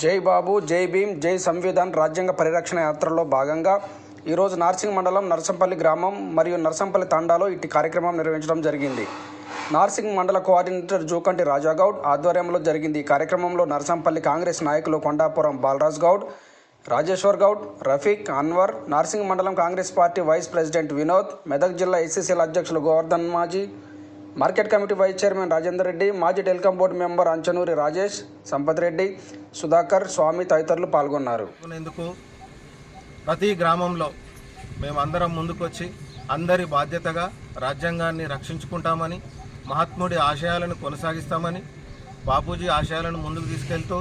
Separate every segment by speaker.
Speaker 1: జై బాబు జై భీమ్ జై సంవిధాన్ రాజ్యాంగ పరిరక్షణ యాత్రలో భాగంగా ఈరోజు నార్సింగ్ మండలం నర్సంపల్లి గ్రామం మరియు నర్సంపల్లి తండాలో ఇట్టి కార్యక్రమం నిర్వహించడం జరిగింది. నార్సింగ్ మండల కోఆర్డినేటర్ జూకంటి రాజాగౌడ్ ఆధ్వర్యంలో జరిగింది ఈ కార్యక్రమంలో నర్సంపల్లి కాంగ్రెస్ నాయకులు కొండాపురం బాలరాజ్ గౌడ్ రాజేశ్వర్ గౌడ్ రఫీక్ అన్వర్ నార్సింగ్ మండలం Congress party vice president Vinod Medak జిల్లా ఎస్సీసీల అధ్యక్షులు గోవర్ధన్ మాజీ market committee vice chairman Rajender Reddy మాజీ telecom board member Anchanuri Rajesh Sampath Reddy Sudhakar Swamy తదితరులు పాల్గొన్నారు.
Speaker 2: ప్రతి గ్రామంలో మేమందరం ముందుకొచ్చి అందరి బాధ్యతగా రాజ్యాంగాన్ని రక్షించుకుంటామని మహాత్ముడి ఆశయాలను కొనసాగిస్తామని బాపూజీ ఆశయాలను ముందుకు తీసుకెళ్తూ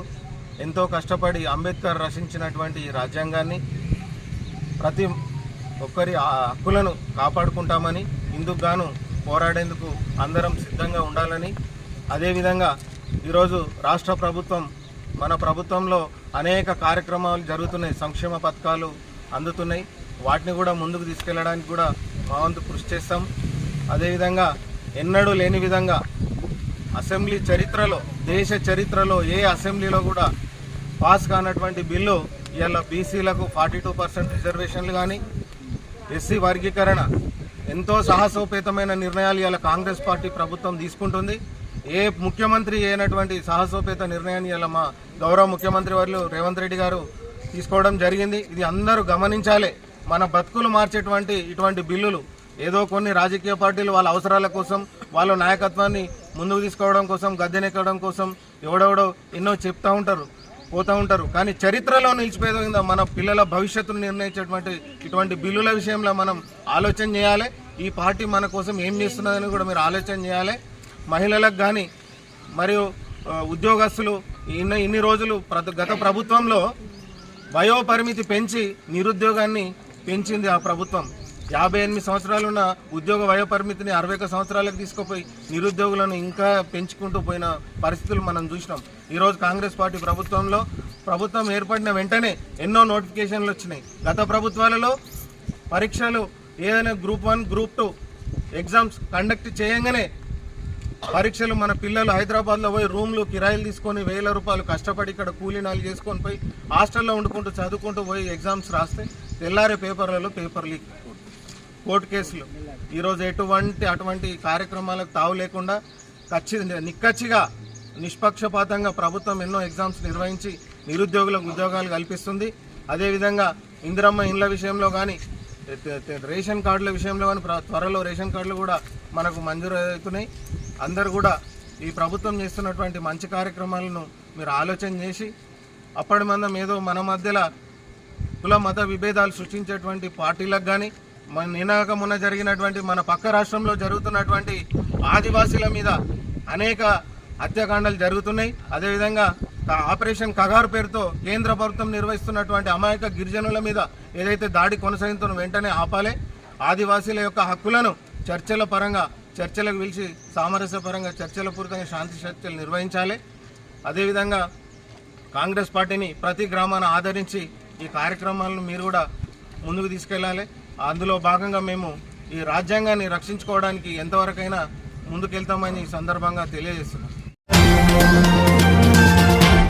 Speaker 2: ఎంతో కష్టపడి అంబేద్కర్ రచించినటువంటి ఈ రాజ్యాంగాన్ని ప్రతి ఒక్కరి ఆ హక్కులను కాపాడుకుంటామని ఇందుకు గాను పోరాడేందుకు అందరం సిద్ధంగా ఉండాలని అదేవిధంగా ఈరోజు రాష్ట్ర ప్రభుత్వం మన ప్రభుత్వంలో అనేక కార్యక్రమాలు జరుగుతున్నాయి సంక్షేమ పథకాలు అందుతున్నాయి. వాటిని కూడా ముందుకు తీసుకెళ్ళడానికి కూడా మా వంతు కృషి చేస్తాం. అదేవిధంగా ఎన్నడూ లేని విధంగా అసెంబ్లీ చరిత్రలో దేశ చరిత్రలో ఏ అసెంబ్లీలో కూడా పాస్ కానటువంటి బిల్లు ఇవాళ బీసీలకు ఫార్టీ టూ పర్సెంట్ రిజర్వేషన్లు కానీ ఎస్సీ వర్గీకరణ ఎంతో సాహసోపేతమైన నిర్ణయాలు ఇవాళ కాంగ్రెస్ పార్టీ ప్రభుత్వం తీసుకుంటుంది. ఏ ముఖ్యమంత్రి అయినటువంటి సాహసోపేత నిర్ణయాన్ని ఇలా మా గౌరవ ముఖ్యమంత్రి వర్లు రేవంత్ రెడ్డి గారు తీసుకోవడం జరిగింది. ఇది అందరూ గమనించాలి. మన బతుకులు మార్చేటువంటి ఇటువంటి బిల్లులు ఏదో కొన్ని రాజకీయ పార్టీలు వాళ్ళ అవసరాల కోసం వాళ్ళ నాయకత్వాన్ని ముందుకు తీసుకోవడం కోసం గద్దెనెక్కడం కోసం ఎవడెవడో ఎన్నో చెప్తూ ఉంటారు. పోతూ ఉంటారు. కానీ చరిత్రలో నిలిచిపోయిందా మన పిల్లల భవిష్యత్తును నిర్ణయించేటువంటి ఇటువంటి బిల్లుల విషయంలో మనం ఆలోచన చేయాలి. ఈ పార్టీ మన కోసం ఏం చేస్తున్నదని కూడా మీరు ఆలోచన చేయాలి. మహిళలకు కానీ మరియు ఉద్యోగస్తులు ఇన్ని ఇన్ని రోజులు ప్రతి గత ప్రభుత్వంలో వయో పరిమితి పెంచి నిరుద్యోగాన్ని పెంచింది ఆ ప్రభుత్వం. యాభై ఎనిమిది సంవత్సరాలు ఉన్న ఉద్యోగ వయో పరిమితిని అరవై ఒక సంవత్సరాలకు తీసుకుపోయి నిరుద్యోగులను ఇంకా పెంచుకుంటూ పోయిన పరిస్థితులు మనం చూసినాం. ఈరోజు కాంగ్రెస్ పార్టీ ప్రభుత్వంలో ప్రభుత్వం ఏర్పడిన వెంటనే ఎన్నో నోటిఫికేషన్లు వచ్చినాయి. గత ప్రభుత్వాలలో పరీక్షలు ఏదైనా group one group two exams conduct చేయంగానే పరీక్షలు మన పిల్లలు హైదరాబాద్లో పోయి రూమ్లు కిరాయిలు తీసుకొని వేల రూపాయలు కష్టపడి ఇక్కడ కూలీనాలు చేసుకొని పోయి హాస్టల్లో వండుకుంటూ చదువుకుంటూ పోయి ఎగ్జామ్స్ రాస్తే తెల్లారే పేపర్లలో పేపర్ లీక్. కోర్టు కేసులు. ఈరోజు ఎటువంటి అటువంటి కార్యక్రమాలకు తావు లేకుండా ఖచ్చితంగా నిక్కచ్చిగా నిష్పక్షపాతంగా ప్రభుత్వం ఎన్నో ఎగ్జామ్స్ నిర్వహించి నిరుద్యోగులకు ఉద్యోగాలు కల్పిస్తుంది. అదేవిధంగా ఇందిరమ్మ ఇండ్ల విషయంలో కానీ రేషన్ కార్డుల విషయంలో కానీ త్వరలో రేషన్ కార్డులు కూడా మనకు మంజూరు అవుతున్నాయి. అందరు కూడా ఈ ప్రభుత్వం చేస్తున్నటువంటి మంచి కార్యక్రమాలను మీరు ఆలోచన చేసి అప్పటి మందం ఏదో మన మధ్యలో కుల మత విభేదాలు సృష్టించేటువంటి పార్టీలకు కానీ మన నినాక మొన్న జరిగినటువంటి మన పక్క రాష్ట్రంలో జరుగుతున్నటువంటి ఆదివాసీల మీద అనేక హత్యాకాండాలు జరుగుతున్నాయి. అదేవిధంగా ఆపరేషన్ కగారు పేరుతో కేంద్ర ప్రభుత్వం నిర్వహిస్తున్నటువంటి అమాయక గిరిజనుల మీద ఏదైతే దాడి కొనసాగుతున్న వెంటనే ఆపాలి. ఆదివాసీల యొక్క హక్కులను చర్చల పరంగా చర్చలకు పిలిచి సామరస్యపరంగా చర్చల పూర్వకంగా శాంతి చర్చలు నిర్వహించాలి. అదేవిధంగా కాంగ్రెస్ పార్టీని ప్రతి గ్రామాన ఆదరించి ఈ కార్యక్రమాలను మీరు కూడా ముందుకు తీసుకెళ్ళాలి. అందులో భాగంగా మేము ఈ రాజ్యాంగాన్ని రక్షించుకోవడానికి ఎంతవరకైనా ముందుకెళ్తామని ఈ సందర్భంగా తెలియజేస్తున్నాం.